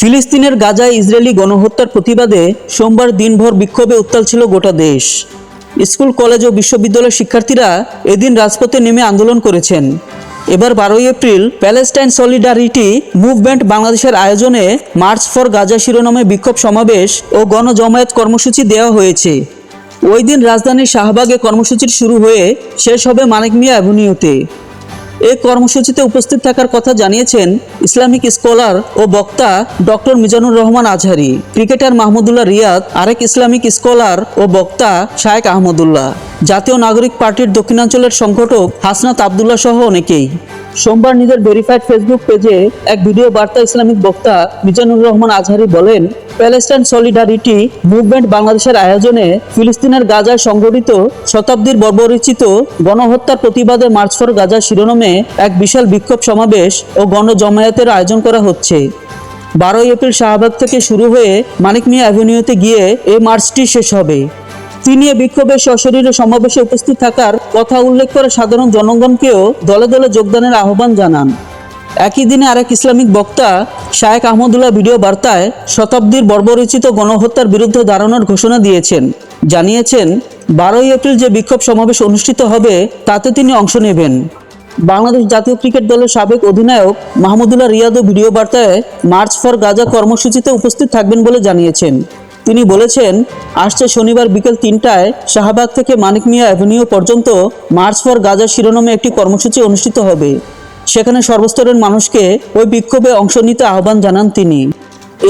ফিলিস্তিনের গাজায় ইসরায়েলি গণহত্যার প্রতিবাদে সোমবার দিনভর বিক্ষোভে উত্তাল ছিল গোটা দেশ। স্কুল, কলেজ ও বিশ্ববিদ্যালয়ের শিক্ষার্থীরা এদিন রাজপথে নেমে আন্দোলন করেছেন। এবার বারোই এপ্রিল প্যালেস্টাইন সলিডারিটি মুভমেন্ট বাংলাদেশের আয়োজনে মার্চ ফর গাজা শিরোনামে বিক্ষোভ সমাবেশ ও গণজমায়েত কর্মসূচি দেওয়া হয়েছে। ওই দিন রাজধানীর শাহবাগে কর্মসূচির শুরু হয়ে শেষ হবে মানিক মিয়া অ্যাভিনিউতে। এই কর্মসূচিতে উপস্থিত থাকার কথা জানিয়েছেন ইসলামিক স্কলার ও বক্তা ডক্টর মিজানুর রহমান আজহারি। ক্রিকেটার মাহমুদুল্লাহ রিয়াদ, আরেক ইসলামিক স্কলার ও বক্তা শায়েক আহমদুল্লাহ। জাতীয় নাগরিক পার্টির দক্ষিণাঞ্চলের সংগঠক হাসনাত আবদুল্লাহ সহ অনেকেই। সোমবার নিজের ভেরিফাইড ফেসবুক পেজে এক ভিডিও বার্তা ইসলামিক বক্তা মিজানুর রহমান আজহারি বলেন, প্যালেস্টাইন সলিডারিটি মুভমেন্ট বাংলাদেশের আয়োজনে ফিলিস্তিনের গাজায় সংগঠিত শতাব্দীর বর্বরিচিত গণহত্যার প্রতিবাদে মার্চ ফর গাজা শিরোনামে এক বিশাল বিক্ষোভ সমাবেশ ও গণজমায়েতের আয়োজন করা হচ্ছে। বারোই এপ্রিল শাহবাগ থেকে শুরু হয়ে মানিক মিয়া অ্যাভিনিউতে গিয়ে এই মার্চটি শেষ হবে। তিনি এ বিক্ষোভে সশরীরে সমাবেশে উপস্থিত থাকার কথা উল্লেখ করে সাধারণ জনগণকেও দলে দলে যোগদানের আহ্বান জানান। একই দিনে আরেক ইসলামিক বক্তা শায়েক আহমদুল্লাহ ভিডিও বার্তায় শতাব্দীর বর্বরচিত গণহত্যার বিরুদ্ধে দাঁড়ানোর ঘোষণা দিয়েছেন। জানিয়েছেন, বারোই এপ্রিল যে বিক্ষোভ সমাবেশ অনুষ্ঠিত হবে, তাতে তিনি অংশ নেবেন। বাংলাদেশ জাতীয় ক্রিকেট দলের সাবেক অধিনায়ক মাহমুদুল্লাহ রিয়াদও ভিডিও বার্তায় মার্চ ফর গাজা কর্মসূচিতে উপস্থিত থাকবেন বলে জানিয়েছেন। তিনি বলেছেন, আসছে শনিবার বিকেল তিনটায় শাহবাগ থেকে মানিক মিয়া অ্যাভিনিউ পর্যন্ত মার্চ ফর গাজা শিরোনামে একটি কর্মসূচি অনুষ্ঠিত হবে। সেখানে সর্বস্তরের মানুষকে ওই বিক্ষোভে অংশ নিতে আহ্বান জানান তিনি।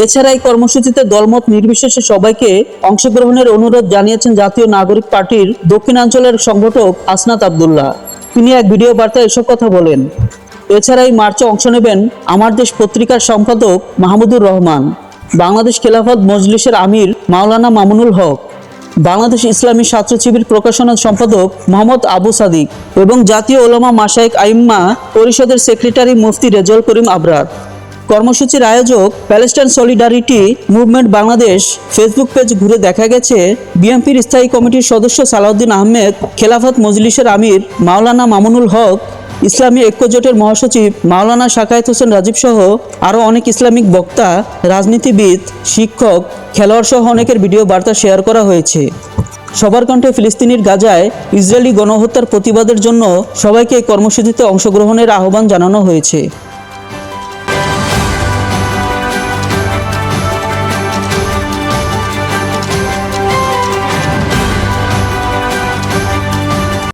এছাড়া এই কর্মসূচিতে দলমত নির্বিশেষে সবাইকে অংশগ্রহণের অনুরোধ জানিয়েছেন জাতীয় নাগরিক পার্টির দক্ষিণাঞ্চলের সংগঠক আসনাত আবদুল্লাহ। তিনি এক ভিডিও বার্তায় এসব কথা বলেন। এছাড়া এই মার্চে অংশ নেবেন আমার দেশ পত্রিকার সম্পাদক মাহমুদুর রহমান। বাংলাদেশ খেলাফত মজলিসের আমির মাওলানা মামুনুল হক, বাংলাদেশ ইসলামী ছাত্র শিবির প্রকাশনা সম্পাদক মোহাম্মদ আবু সাদিক এবং জাতীয় ওলামা মাসাইক আইম্মা পরিষদের সেক্রেটারি মুফতি রেজল করিম আবরার। কর্মসূচির আয়োজক Palestine solidarity movement Bangladesh Facebook page ঘুরে দেখা গেছে বিএনপির স্থায়ী কমিটির সদস্য সালাউদ্দিন আহমেদ, খেলাফত মজলিসের আমির মাওলানা মামুনুল হক ইসলামী ঐক্যজোটের মহাসচিব মাওলানা শাকায়েত হোসেন রাজীব সহ আরও অনেক ইসলামিক বক্তা, রাজনীতিবিদ, শিক্ষক খেলোয়াড় সহ অনেকের ভিডিও বার্তা শেয়ার করা হয়েছে। সবার কণ্ঠে ফিলিস্তিনির গাজায় ইসরায়েলি গণহত্যার প্রতিবাদের জন্য সবাইকে কর্মসূচিতে অংশগ্রহণের আহ্বান জানানো হয়েছে।